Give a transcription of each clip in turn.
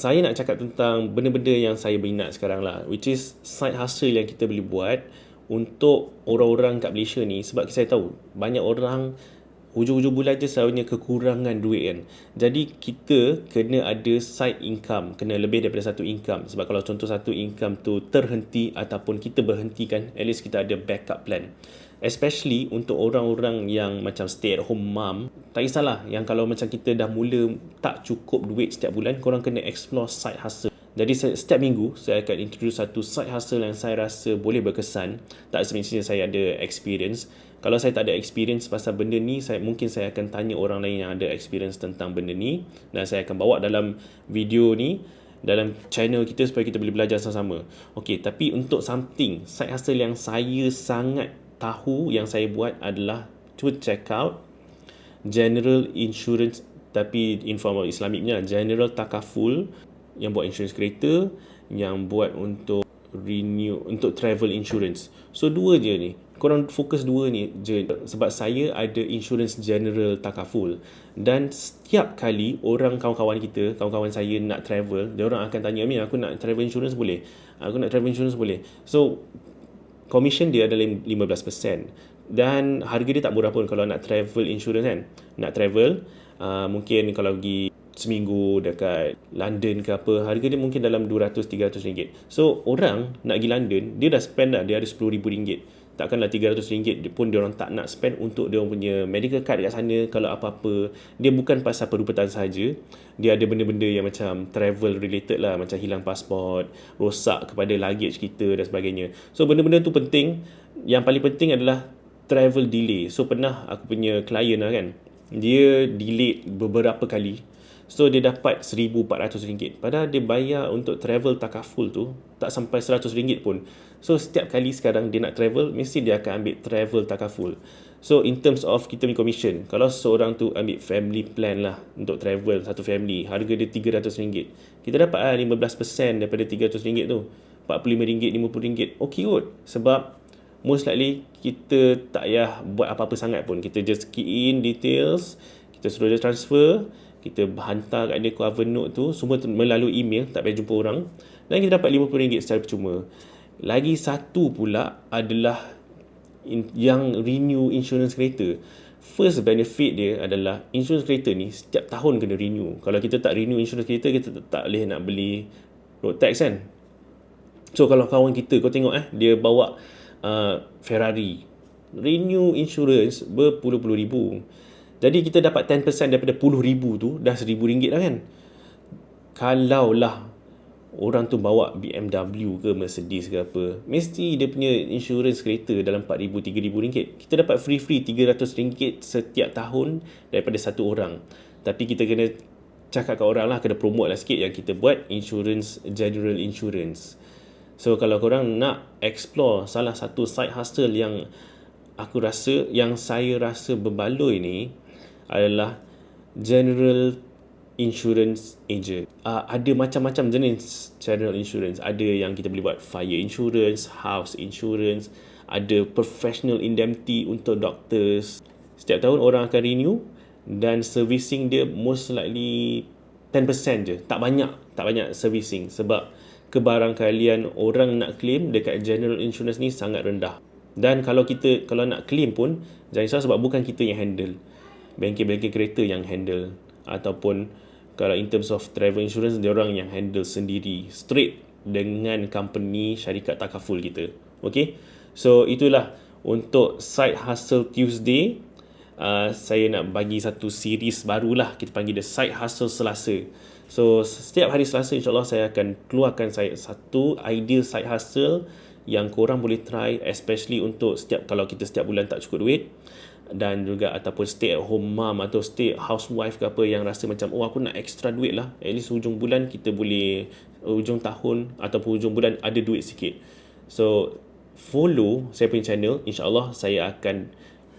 saya nak cakap tentang benda-benda yang saya minat sekarang lah which is side hustle yang kita boleh buat untuk orang-orang kat Malaysia ni. Sebab saya tahu banyak orang hujung-hujung bulan je selalunya kekurangan duit kan. Jadi kita kena ada side income kena lebih daripada satu income. Sebab kalau contoh satu income tu terhenti ataupun kita berhentikan at least kita ada backup plan especially untuk orang-orang yang macam stay at home mom tak kisahlah yang kalau macam kita dah mula tak cukup duit setiap bulan korang kena explore side hustle. Jadi setiap minggu saya akan introduce satu side hustle yang saya rasa boleh berkesan. Tak semestinya saya ada experience. Kalau saya tak ada experience pasal benda ni saya mungkin saya akan tanya orang lain yang ada experience tentang benda ni dan saya akan bawa dalam video ni dalam channel kita supaya kita boleh belajar sama-sama. Okey, tapi untuk something side hustle yang saya sangat tahu yang saya buat adalah cuba check out general insurance tapi informal islamic punya general takaful yang buat insurance kereta yang buat untuk renew untuk travel insurance. So dua je ni. Korang fokus dua ni je sebab saya ada insurance general takaful. Dan setiap kali orang kawan-kawan kita kawan-kawan saya nak travel dia orang akan tanya Amin aku nak travel insurance boleh? Aku nak travel insurance boleh. So commission dia adalah 15% dan harga dia tak murah pun kalau nak travel insurance kan? Nak travel uh, mungkin kalau pergi seminggu dekat London ke apa harga dia mungkin dalam 200-300 ringgit. So orang nak pergi London dia dah spend dah dia ada 10 ribu ringgit takkanlah 300 ringgit pun dia orang tak nak spend untuk dia punya medical card dekat sana. Kalau apa-apa dia bukan pasal perubatan saja dia ada benda-benda yang macam travel related lah macam hilang pasport rosak kepada luggage kita dan sebagainya. So benda-benda tu penting. Yang paling penting adalah travel delay. So pernah aku punya client lah kan dia delay beberapa kali So dia dapat RM1,400 Padahal dia bayar untuk travel takaful tu Tak sampai RM100 pun. So setiap kali sekarang dia nak travel Mesti dia akan ambil travel takaful. So in terms of kita punya commission Kalau seorang tu ambil family plan lah Untuk travel satu family Harga dia RM300 Kita dapat lah 15% daripada RM300 tu. RM45, RM50 Okay kot. Sebab most likely kita tak payah buat apa-apa sangat pun. Kita just key in details Kita suruh dia transfer kita hantar kat dia cover note tu semua melalui email tak payah jumpa orang. Dan kita dapat RM50 secara percuma. Lagi satu pula adalah yang renew insurance kereta. First benefit dia adalah insurance kereta ni setiap tahun kena renew. Kalau kita tak renew insurance kereta kita tak boleh nak beli road tax kan? So kalau kawan kita kau tengok eh dia bawa uh, Ferrari. Renew insurance berpuluh-puluh ribu jadi kita dapat 10% daripada puluh ribu tu dah seribu ringgit lah kan. Kalau lah orang tu bawa BMW ke Mercedes ke apa, mesti dia punya insurans kereta dalam 4,000, 3,000 ringgit. Kita dapat free-free 300 ringgit setiap tahun daripada satu orang. Tapi kita kena cakap ke orang lah, kena promote lah sikit yang kita buat insurance, general insurance. So kalau korang nak explore salah satu side hustle yang aku rasa, yang saya rasa berbaloi ni, adalah general insurance agent. Uh, ada macam-macam jenis general insurance. Ada yang kita boleh buat fire insurance, house insurance, ada professional indemnity untuk doctors. Setiap tahun orang akan renew dan servicing dia most likely 10% je. Tak banyak, tak banyak servicing sebab kebarangkalian orang nak claim dekat general insurance ni sangat rendah. Dan kalau kita kalau nak claim pun jangan risau sebab bukan kita yang handle bengkel-bengkel kereta yang handle. Ataupun kalau in terms of travel insurance dia orang yang handle sendiri. Straight dengan company syarikat takaful kita. Okay? So itulah untuk side hustle Tuesday. Uh, saya nak bagi satu series barulah. Kita panggil the side hustle selasa. So setiap hari selasa insyaAllah saya akan keluarkan saya satu ideal side hustle yang korang boleh try especially untuk setiap kalau kita setiap bulan tak cukup duit dan juga ataupun stay at home mom atau stay housewife ke apa yang rasa macam oh aku nak extra duit lah. At least hujung bulan kita boleh hujung tahun ataupun hujung bulan ada duit sikit. So follow saya punya channel. insyaAllah saya akan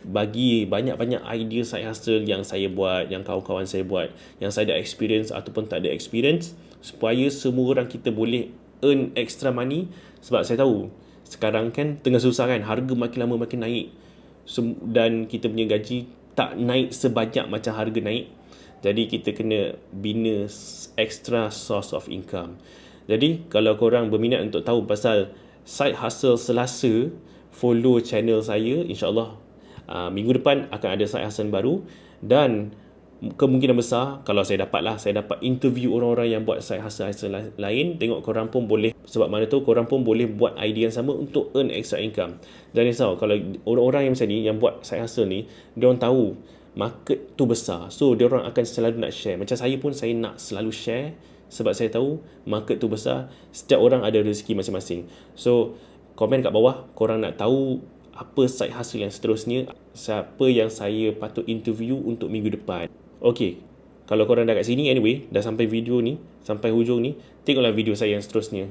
bagi banyak-banyak idea side hustle yang saya buat, yang kawan-kawan saya buat, yang saya ada experience ataupun tak ada experience supaya semua orang kita boleh earn extra money sebab saya tahu sekarang kan tengah susah kan harga makin lama makin naik. Dan kita punya gaji tak naik sebanyak macam harga naik. Jadi kita kena bina extra source of income. Jadi kalau korang berminat untuk tahu pasal side hustle selasa, follow channel saya insyaAllah uh, minggu depan akan ada side hustle baru. Dan kemungkinan besar kalau saya dapat lah saya dapat interview orang-orang yang buat side hustle, hustle lain tengok korang pun boleh sebab mana tu korang pun boleh buat idea yang sama untuk earn extra income. Dan risau kalau orang-orang yang macam ni yang buat side hustle ni dia orang tahu market tu besar. So dia orang akan selalu nak share. Macam saya pun saya nak selalu share sebab saya tahu market tu besar setiap orang ada rezeki masing-masing. So komen kat bawah korang nak tahu apa side hustle yang seterusnya siapa yang saya patut interview untuk minggu depan Okey, kalau korang dah kat sini anyway, dah sampai video ni, sampai hujung ni, tengoklah video saya yang seterusnya.